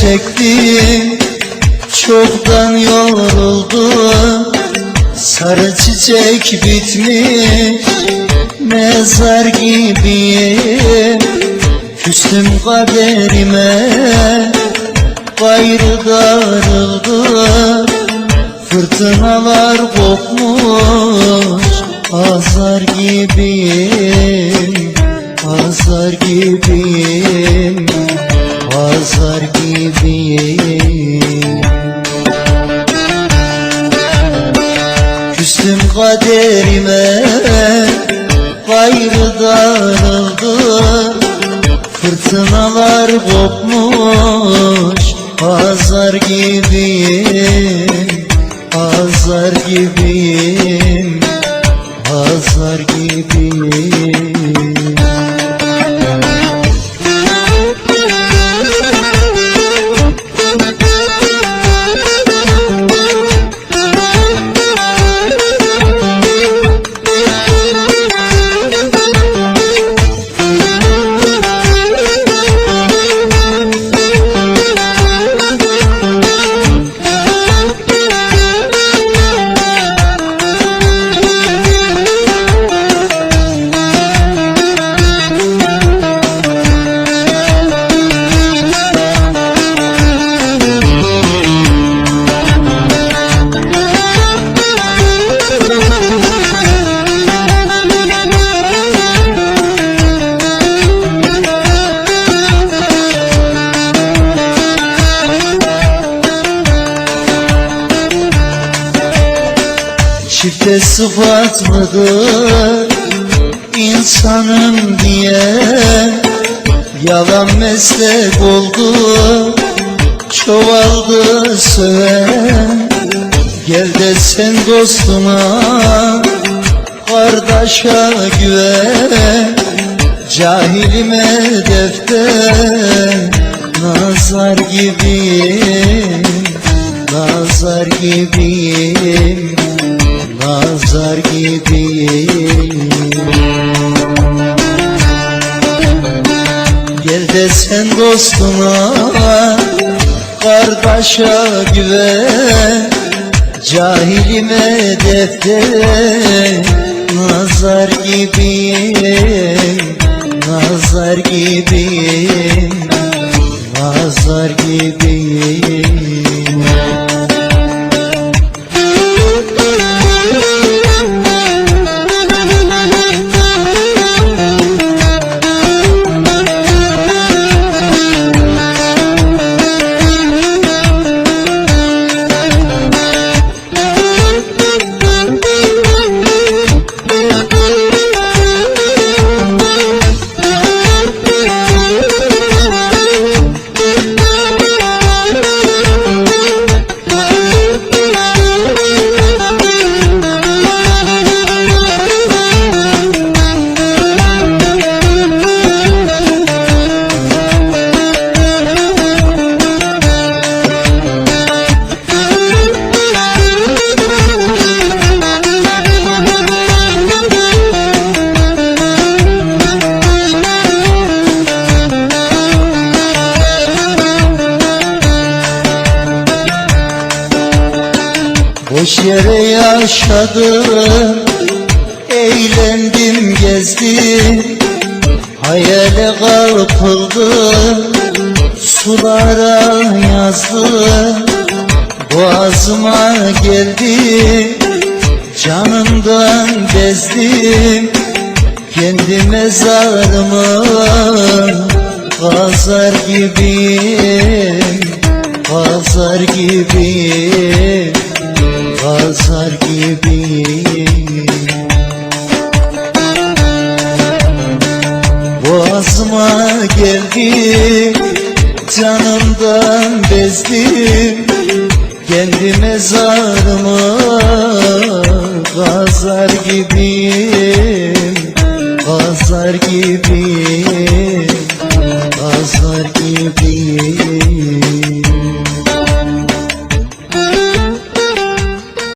çektim Çoktan yoruldum. Sarı çiçek bitmiş Mezar gibiyim. Küstüm kaderime Gayrı darıldı. Fırtınalar kopmuş Azar gibiyim Azar gibiyim Azar gibiyim Küstüm kaderime Gayrı darıldı Fırtınalar kopmuş Azar gibiyim Azar gibiyim Azar gibiyim Çifte sıfat mıdır insanım diye. Yalan meslek oldu çoğaldı söven Gel de sen dostuma kardeşe güven Cahilime defter nazar gibiyim Nazar gibiyim Nazar gibiyim Gel de sen dostuma Kardeşe güven. Cahilime defter Nazar gibiyim Nazar gibiyim Nazar gibiyim Boş yere yaşadım Eğlendim gezdim. Hayale kapıldım Sulara yazdım. Boğazıma geldi Canımdan bezdim Kendi mezarımı Kazar gibiyim Kazar gibiyim Kazar gibiyim Boğazıma geldi Canımdan bezdim Kendi mezarımı Kazar gibiyim Kazar gibiyim